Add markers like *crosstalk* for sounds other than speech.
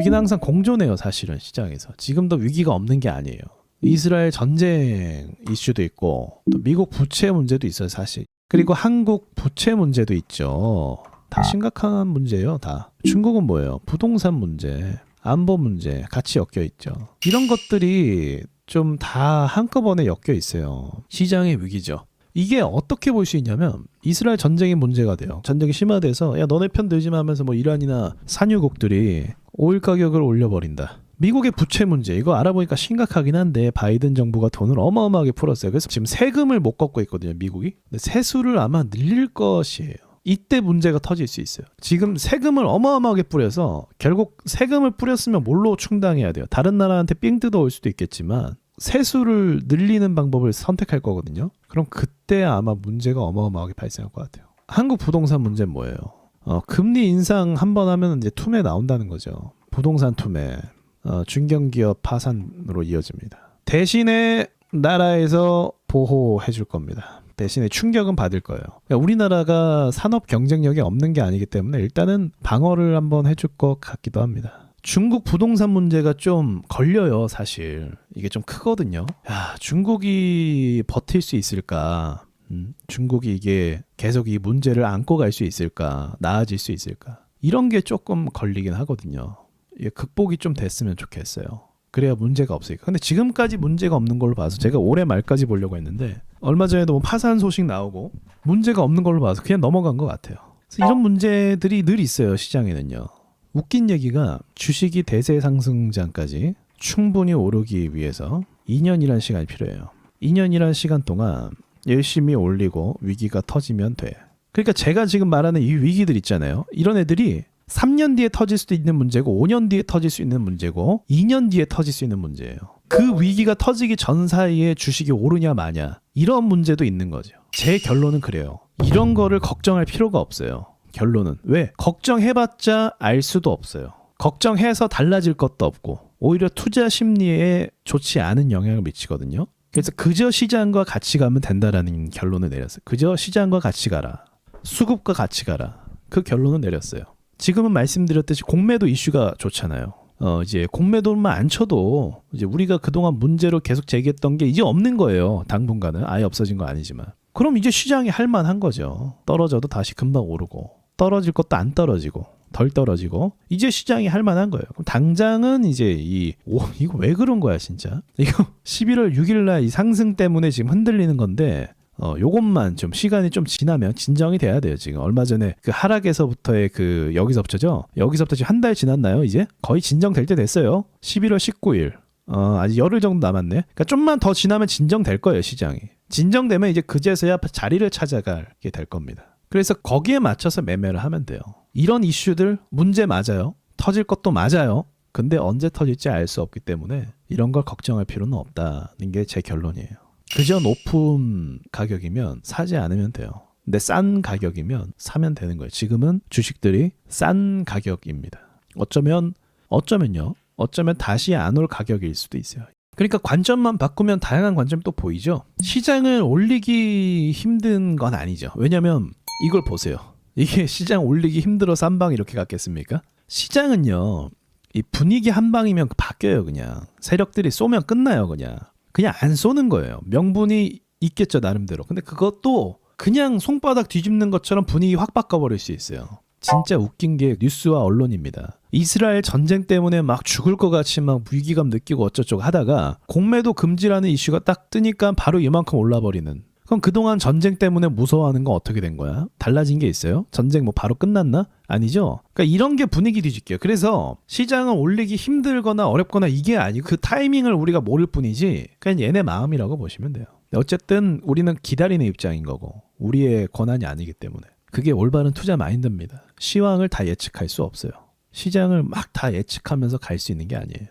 위기는 항상 공존해요, 사실은 시장에서. 지금도 위기가 없는 게 아니에요. 이스라엘 전쟁 이슈도 있고 또 미국 부채 문제도 있어요, 사실. 그리고 한국 부채 문제도 있죠. 다 심각한 문제예요, 다. 중국은 뭐예요? 부동산 문제, 안보 문제 같이 엮여 있죠. 이런 것들이 좀 다 한꺼번에 엮여 있어요. 시장의 위기죠. 이게 어떻게 볼 수 있냐면 이스라엘 전쟁이 문제가 돼요. 전쟁이 심화돼서 야 너네 편 들지 마 하면서 뭐 이란이나 산유국들이 오일 가격을 올려버린다. 미국의 부채 문제 이거 알아보니까 심각하긴 한데 바이든 정부가 돈을 어마어마하게 풀었어요. 그래서 지금 세금을 못 걷고 있거든요, 미국이. 근데 세수를 아마 늘릴 것이에요. 이때 문제가 터질 수 있어요. 지금 세금을 어마어마하게 뿌려서 결국 세금을 뿌렸으면 뭘로 충당해야 돼요. 다른 나라한테 삥 뜯어올 수도 있겠지만 세수를 늘리는 방법을 선택할 거거든요. 그럼 그때 아마 문제가 어마어마하게 발생할 것 같아요. 한국 부동산 문제는 뭐예요? 어, 금리 인상 한 번 하면 이제 투매 나온다는 거죠. 부동산 투매, 어, 중견기업 파산으로 이어집니다. 대신에 나라에서 보호해 줄 겁니다. 대신에 충격은 받을 거예요. 그러니까 우리나라가 산업 경쟁력이 없는 게 아니기 때문에 일단은 방어를 한번 해줄 것 같기도 합니다. 중국 부동산 문제가 좀 걸려요, 사실. 이게 좀 크거든요. 야, 중국이 버틸 수 있을까? 음, 중국이 이게 계속 이 문제를 안고 갈 수 있을까? 나아질 수 있을까? 이런 게 조금 걸리긴 하거든요. 이게 극복이 좀 됐으면 좋겠어요. 그래야 문제가 없으니까. 근데 지금까지 문제가 없는 걸로 봐서 제가 올해 말까지 보려고 했는데 얼마 전에도 뭐 파산 소식 나오고 문제가 없는 걸로 봐서 그냥 넘어간 것 같아요. 이런 문제들이 늘 있어요 시장에는요. 웃긴 얘기가 주식이 대세 상승장까지 충분히 오르기 위해서 2년이라는 시간이 필요해요. 2년이라는 시간 동안 열심히 올리고 위기가 터지면 돼. 그러니까 제가 지금 말하는 이 위기들 있잖아요. 이런 애들이 3년 뒤에 터질 수도 있는 문제고 5년 뒤에 터질 수 있는 문제고 2년 뒤에 터질 수 있는 문제예요. 그 위기가 터지기 전 사이에 주식이 오르냐 마냐 이런 문제도 있는 거죠. 제 결론은 그래요. 이런 거를 걱정할 필요가 없어요. 결론은 왜? 걱정해봤자 알 수도 없어요. 걱정해서 달라질 것도 없고 오히려 투자 심리에 좋지 않은 영향을 미치거든요. 그래서 그저 시장과 같이 가면 된다라는 결론을 내렸어요. 그저 시장과 같이 가라. 수급과 같이 가라. 그 결론을 내렸어요. 지금은 말씀드렸듯이 공매도 이슈가 좋잖아요. 어, 이제 공매도만 안 쳐도 이제 우리가 그동안 문제로 계속 제기했던 게 이제 없는 거예요. 당분간은 아예 없어진 거 아니지만. 그럼 이제 시장이 할 만한 거죠. 떨어져도 다시 금방 오르고 떨어질 것도 안 떨어지고 덜 떨어지고 이제 시장이 할 만한 거예요. 그럼 당장은 이제 이 오, 이거 왜 그런 거야 진짜? 이거 *laughs* 11월 6일 날 이 상승 때문에 지금 흔들리는 건데 어, 요것만 좀 시간이 좀 지나면 진정이 돼야 돼요. 지금 얼마 전에 그 하락에서부터의 그 여기서부터죠. 여기서부터 지금 한 달 지났나요? 이제 거의 진정될 때 됐어요. 11월 19일. 어, 아직 열흘 정도 남았네. 그러니까 좀만 더 지나면 진정될 거예요, 시장이. 진정되면 이제 그제서야 자리를 찾아가게 될 겁니다. 그래서 거기에 맞춰서 매매를 하면 돼요. 이런 이슈들 문제 맞아요. 터질 것도 맞아요. 근데 언제 터질지 알 수 없기 때문에 이런 걸 걱정할 필요는 없다는 게 제 결론이에요. 그저 높은 가격이면 사지 않으면 돼요. 근데 싼 가격이면 사면 되는 거예요. 지금은 주식들이 싼 가격입니다. 어쩌면 어쩌면요. 어쩌면 다시 안 올 가격일 수도 있어요. 그러니까 관점만 바꾸면 다양한 관점이 또 보이죠. 시장을 올리기 힘든 건 아니죠. 왜냐면 이걸 보세요. 이게 시장 올리기 힘들어서 한 방 이렇게 갔겠습니까? 시장은요. 이 분위기 한 방이면 바뀌어요, 그냥. 세력들이 쏘면 끝나요, 그냥. 그냥 안 쏘는 거예요. 명분이 있겠죠, 나름대로. 근데 그것도 그냥 손바닥 뒤집는 것처럼 분위기 확 바꿔버릴 수 있어요. 진짜 웃긴 게 뉴스와 언론입니다. 이스라엘 전쟁 때문에 막 죽을 것 같이 막 위기감 느끼고 어쩌고저쩌고 하다가 공매도 금지라는 이슈가 딱 뜨니까 바로 이만큼 올라버리는. 그럼 그동안 전쟁 때문에 무서워하는 건 어떻게 된 거야? 달라진 게 있어요? 전쟁 뭐 바로 끝났나? 아니죠. 그러니까 이런 게 분위기 뒤집기예요. 그래서 시장을 올리기 힘들거나 어렵거나 이게 아니고 그 타이밍을 우리가 모를 뿐이지 그냥 얘네 마음이라고 보시면 돼요. 어쨌든 우리는 기다리는 입장인 거고 우리의 권한이 아니기 때문에 그게 올바른 투자 마인드입니다. 시황을 다 예측할 수 없어요. 시장을 막 다 예측하면서 갈 수 있는 게 아니에요.